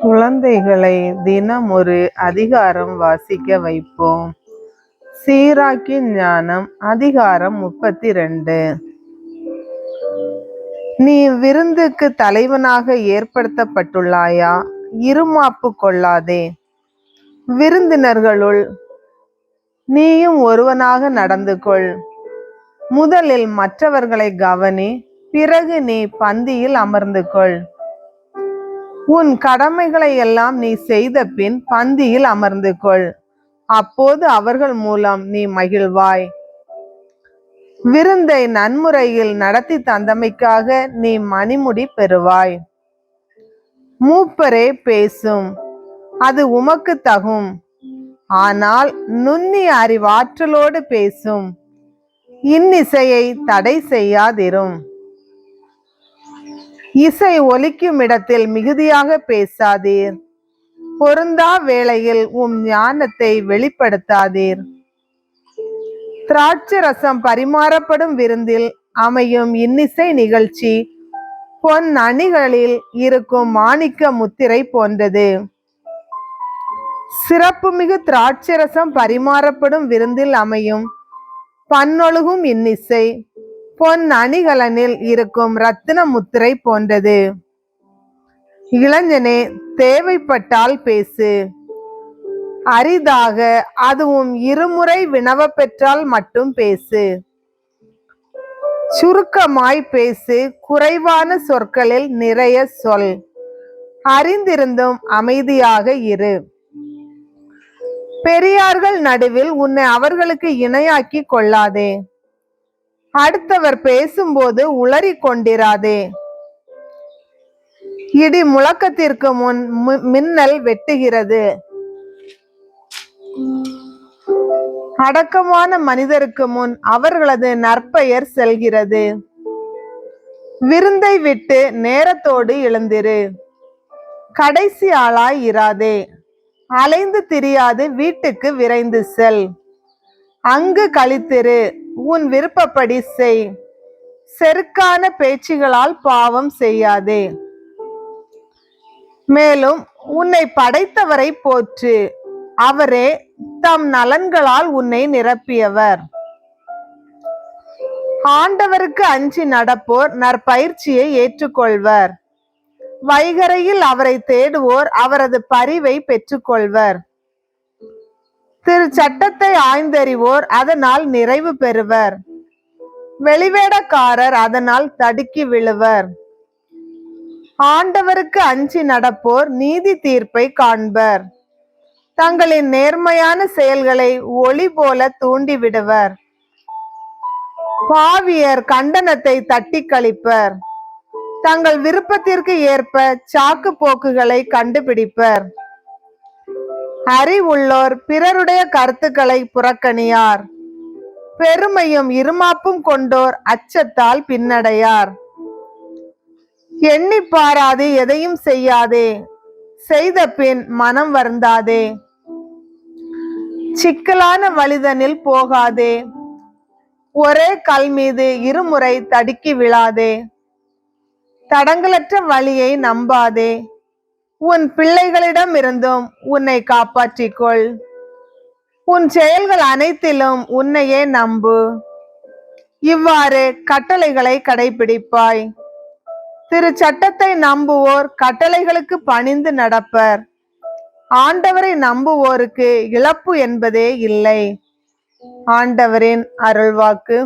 குழந்தைகளை தினம் ஒரு அதிகாரம் வாசிக்க வைப்போம். சீராக்கின் ஞானம் அதிகாரம் முப்பத்தி ரெண்டு நீ விருந்துக்கு தலைவனாக ஏற்படுத்தப்பட்டுள்ளாயா? இருமாப்பு கொள்ளாதே. விருந்தினர்களுள் நீயும் ஒருவனாக நடந்து கொள். முதலில் மற்றவர்களை கவனி பிறகு நீ பந்தியில் அமர்ந்து கொள். உன் கடமைகளை எல்லாம் நீ செய்த பின் பந்தியில் அமர்ந்து கொள். அப்போது அவர்கள் மூலம் நீ மகிழ்வாய். விருந்தை நன்முறையில் நடத்தி தந்தமைக்காக நீ மணிமுடி பெறுவாய். மூப்பரே பேசும். அது உமக்கு தகும். ஆனால் நுண்ணி அறிவாற்றலோடு பேசும். இன்னிசையை தடை செய்யாதிரும். இசை ஒலிக்கும் இடத்தில் மிகுதியாக பேசாதீர். பொருந்தா வேளையில் உம் ஞானத்தை வெளிப்படுத்தாதீர். திராட்சை ரசம் பரிமாறப்படும் விருந்தில் அமையும் இன்னிசை நிகழ்ச்சி பொன் அணிகளில் இருக்கும் மாணிக்க முத்திரை போன்றது. சிறப்புமிகு திராட்சை ரசம் பரிமாறப்படும் விருந்தில் அமையும் பன்னொழுகும் இன்னிசை பொன் அணிகலனில் இருக்கும் ரத்தின முத்திரை போன்றது. இளைஞனே தேவைப்பட்டால் பேசு. அரிதாக அதுவும் இருமுறை வினவ பெற்றால் மட்டும் பேசு. சுருக்கமாய் பேசு குறைவான சொற்களில் நிறைய சொல். அறிந்திருந்தும் அமைதியாக இரு. பெரியார்கள் நடுவில் உன்னை அவர்களுக்கு இணையாக்கி கொள்ளாதே. அடுத்தவர் பேசும்போது உளறி கொண்டிராதே இடி முழக்கத்திற்கு முன் மி- மின்னல் வெட்டுகிறது. அடக்கமான மனிதருக்கு முன் அவர்களது நற்பெயர் செல்கிறது. விருந்தை விட்டு நேரத்தோடு எழுந்திரு. கடைசி ஆளாய் இராதே. அலைந்து திரியாது வீட்டுக்கு விரைந்து செல். அங்கு கழித்திரு உன் விருப்பப்படி செய். செருக்கான பேச்சுகளால் பாவம் செய்யாதே. மேலும் உன்னை படைத்தவரை போற்று. அவரே தம் நலன்களால் உன்னை நிரப்பியவர். ஆண்டவருக்கு அஞ்சி நடப்போர் நற்பயிற்சியை ஏற்றுக்கொள்வர். வைகரையில் அவரை தேடுவோர் அவரது பரிவை பெற்றுக்கொள்வர். திரு சட்டத்தை ஆய்ந்தறிவோர் அதனால் நிறைவு பெறுவர். வெளிவேடக்காரர் அதனால் தடுக்கி விழுவர். ஆண்டவருக்கு அஞ்சி நடப்போர் நீதி தீர்ப்பை காண்பர். தங்களின் நேர்மையான செயல்களை ஒளி போல தூண்டிவிடுவர் பாவியர் கண்டனத்தை தட்டி கழிப்பர். தங்கள் விருப்பத்திற்கு ஏற்ப சாக்கு போக்குகளை கண்டுபிடிப்பர். அறிவுள்ளோர் பிறருடைய கருத்துக்களை புறக்கணியார். பெருமையும் இருமாப்பும் கொண்டோர் அச்சத்தால் பின்னடையார். எண்ணி பாராது எதையும் செய்யாதே. செய்த பின் மனம் வருந்தாதே. சிக்கலான வழிதனில் போகாதே. ஒரே கல் மீது இருமுறை தடுக்கி விழாதே. தடங்களற்ற வழியை நம்பாதே. உன் பிள்ளைகளிடம் இருந்தும் உன்னை காப்பாற்றிக்கொள். உன் செயல்கள் அனைத்திலும் உன்னையே நம்பு. இவ்வாறு கட்டளைகளை கடைபிடிப்பாய். திரு சட்டத்தை நம்புவோர் கட்டளைகளுக்கு பணிந்து நடப்பர். ஆண்டவரை நம்புவோருக்கு இழப்பு என்பதே இல்லை. ஆண்டவரின் அருள்வாக்கு.